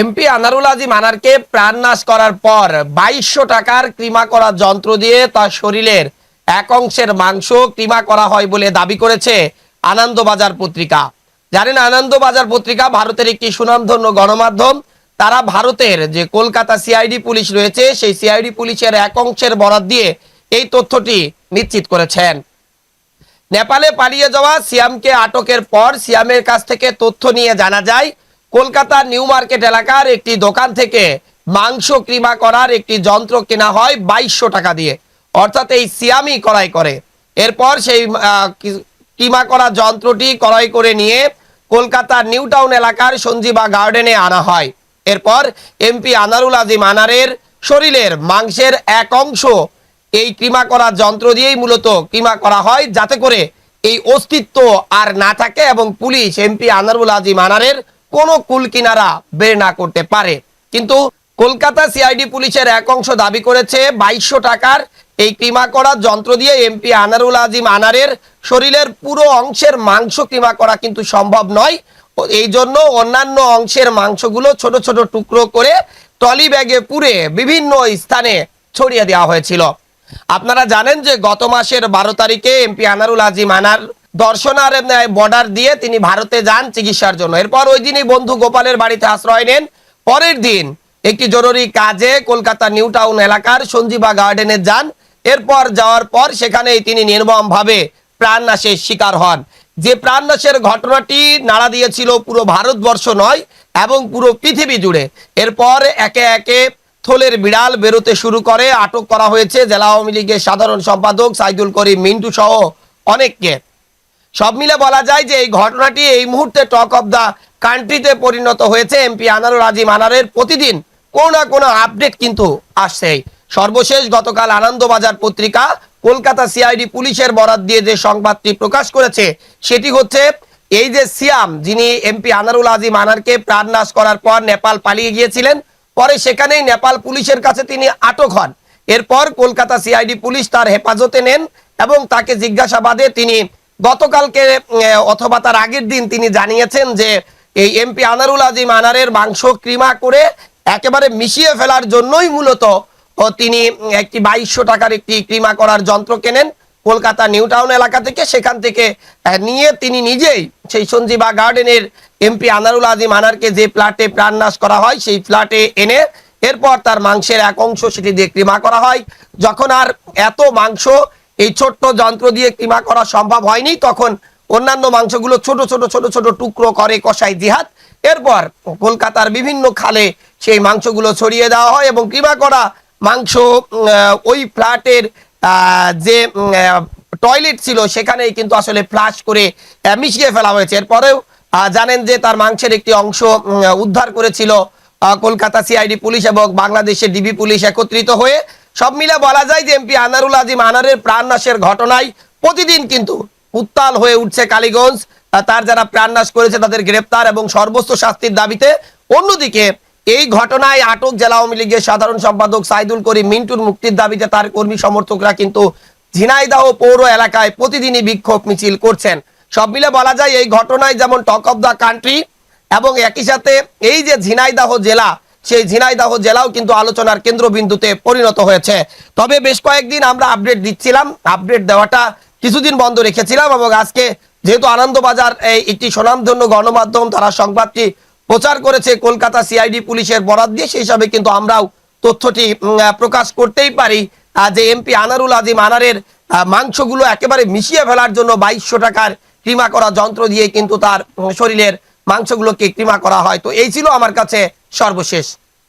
MP Anarul আজিম আনারকে প্রাণনাশ করার পর বাইশশো টাকার ক্রিমা করা যন্ত্র দিয়ে তার শরীরের এক অংশের মাংস ক্রিমা করা হয় বলে দাবি করেছে আনন্দবাজার পত্রিকা। জানেন আনন্দবাজার পত্রিকা ভারতের একটি সুনামধন্য গণমাধ্যম, তারা ভারতের যে কলকাতা সিআইডি পুলিশ রয়েছে, সেই সিআইডি পুলিশের এক অংশের বরাত দিয়ে এই তথ্যটি নিশ্চিত করেছেন। নেপালে পালিয়ে যাওয়া সিয়ামকে আটকের পর সিয়ামের কাছ থেকে তথ্য নিয়ে জানা যায় কলকাতার নিউ মার্কেট এলাকার একটি দোকান থেকে মাংস ক্রিমা করার একটি যন্ত্র কেনা হয় বাইশশো টাকা দিয়ে। অর্থাৎ এই সিয়ামি ক্রয় করে। এরপর সেই ক্রিমা করা যন্ত্রটি ক্রয় করে নিয়ে কলকাতার নিউ টাউন এলাকার সঞ্জীবা গার্ডেনে আনা হয়। এরপর এমপি আনারুল আজিম আনারের শরীরের মাংসের এক অংশ এই ক্রিমা করা যন্ত্র দিয়েই মূলত ক্রিমা করা হয়, যাতে করে এই অস্তিত্ব আর না থাকে এবং পুলিশ এমপি আনারুল আজিম আনারের কোনো কুল কিনারা বের না করতে পারে। কিন্তু কলকাতা সিআইডি পুলিশের এক অংশ দাবি করেছে, বাইশশো টাকার এই ক্রিমা করা যন্ত্র দিয়ে এমপি আনারুল আজিম আনারের শরীরের পুরো অংশের মাংস ক্রিমা করা কিন্তু সম্ভব নয়। এই জন্য অন্যান্য অংশের মাংসগুলো ছোট ছোট টুকরো করে ট্রলি ব্যাগে পুরে বিভিন্ন স্থানে ছড়িয়ে দেওয়া হয়েছিল। আপনারা জানেন যে গত মাসের বারো তারিখে এমপি আনারুল আজিম আনার দর্শনার বর্ডার দিয়ে তিনি ভারতে যান চিকিৎসার জন্য। এরপর ওই দিনই বন্ধু গোপালের বাড়িতে আশ্রয় নেন। পরের দিন একটি জরুরি কাজে কলকাতা নিউ টাউন এলাকার সঞ্জীবা গার্ডেনে যান। এরপর যাওয়ার পর সেখানেই তিনি নির্মমভাবে প্রাণনাশের শিকার হন। যে প্রাণনাশের ঘটনাটি নাড়া দিয়েছিল পুরো ভারতবর্ষ নয়, এবং পুরো পৃথিবী জুড়ে। এরপর একে একে থলের বিড়াল বেরোতে শুরু করে, আটক করা হয়েছে। জেলা আওয়ামী লীগের সাধারণ সম্পাদক সাইদুল করিম মিন্টু সহ অনেককে। সব মিলে বলা যায় যে এই ঘটনাটি এই মুহূর্তে টক অফ দ্য কান্ট্রিতে পরিণত হয়েছে। এমপি আনারুল আজিম আনারের প্রতিদিন কোনো না কোনো আপডেট কিন্তু আসছেই সর্বশেষ গতকাল আনন্দবাজার পত্রিকা কলকাতা সিআইডি পুলিশের বরাত দিয়ে যে সংবাদটি প্রকাশ করেছে, সেটি হচ্ছে এই যে সিয়াম, যিনি এমপি আনারুল আজিম আনারকে প্রাণনাশ করার পর নেপাল পালিয়ে গিয়েছিলেন, পরে সেখানেই নেপাল পুলিশের কাছে তিনি আটক হন। এরপর কলকাতা সিআইডি পুলিশ তার হেফাজতে নেন এবং তাকে জিজ্ঞাসাবাদে তিনি গতকালকে অথবা তার আগের দিন তিনি জানিয়েছেন যে এই এমপি আনারুল আজিম আনারের মাংস ক্রিমা করে একেবারে মিশিয়ে ফেলার জন্যই মূলত তিনি একটি বাইশশো টাকার একটি ক্রিমা করার যন্ত্র কেনেন কলকাতা নিউ টাউন এলাকা থেকে। সেখান থেকে নিয়ে তিনি নিজেই সেই সঞ্জীবা গার্ডেনের এমপি আনারুল আজিম আনারকে যে ফ্ল্যাটে প্রাণনাশ করা হয়, সেই ফ্ল্যাটে এনে এরপর তার মাংসের এক অংশ সেটি দিয়ে ক্রিমা করা হয়। যখন আর এত মাংস এই ছোট্ট যন্ত্র দিয়ে ক্রিমা করা সম্ভব হয়নি। তখন অন্যান্য মাংসগুলো ছোট ছোট ছোট ছোট টুকরো করে কষাই জিহাদ। এরপর কলকাতার বিভিন্ন খালে সেই মাংসগুলো ছড়িয়ে দেওয়া হয় এবং ক্রিমা করা মাংস ওই ফ্ল্যাটের যে টয়লেট ছিল সেখানেই কিন্তু আসলে ফ্লাশ করে মিশিয়ে ফেলা হয়েছে। এরপরেও জানেন যে তার মাংসের একটি অংশ উদ্ধার করেছিল কলকাতা সিআইডি পুলিশ এবং বাংলাদেশের ডিবি পুলিশ একত্রিত হয়ে সব মিলে বলা যায় যে এমপি আনারুল আজিম আনারের প্রাণনাশের ঘটনায় প্রতিদিন কিন্তু উত্তাল হয়ে উঠছে কালীগঞ্জ। তার যারা প্রাণনাশ করেছে তাদের গ্রেপ্তার এবং সর্বোচ্চ শাস্তির দাবিতে অন্যদিকে এই ঘটনায় আটক জেলা আওয়ামী লীগের সাধারণ সম্পাদক সাইদুল করিম মিন্টুর মুক্তির দাবিতে তার কর্মী সমর্থকরা কিন্তু ঝিনাইদাহ পৌর এলাকায় প্রতিদিনই বিক্ষোভ মিছিল করছেন। সব মিলে বলা যায় এই ঘটনায় যেমন টক অফ দ্য কান্ট্রি এবং একই সাথে এই যে ঝিনাইদাহ জেলা সেই ঝিনাইদহ জেলাও কিন্তু আলোচনার কেন্দ্রবিন্দুতে পরিণত হয়েছে। তবে বেশ কয়েকদিন আমরা আপডেট দিচ্ছিলাম। আপডেট দেওয়াটা কিছুদিন বন্ধ রেখেছিলাম এবং আজকে যেহেতু আনন্দবাজার এই একটি স্বনামধন্য গণমাধ্যম তারা সংবাদটি প্রচার করেছে কলকাতা সিআইডি পুলিশের বরাদ দিয়ে, সেই হিসাবে কিন্তু আমরাও তথ্যটি প্রকাশ করতেই পারি। যে এমপি আনারুল আজিম আনারের মাংসগুলো একেবারে মিশিয়ে ফেলার জন্য বাইশশো টাকার ক্রিমা করা যন্ত্র দিয়ে কিন্তু তার শরীরের মাংসগুলোকে ক্রিমা করা হয়। তো এই ছিল আমার কাছে সর্বশেষ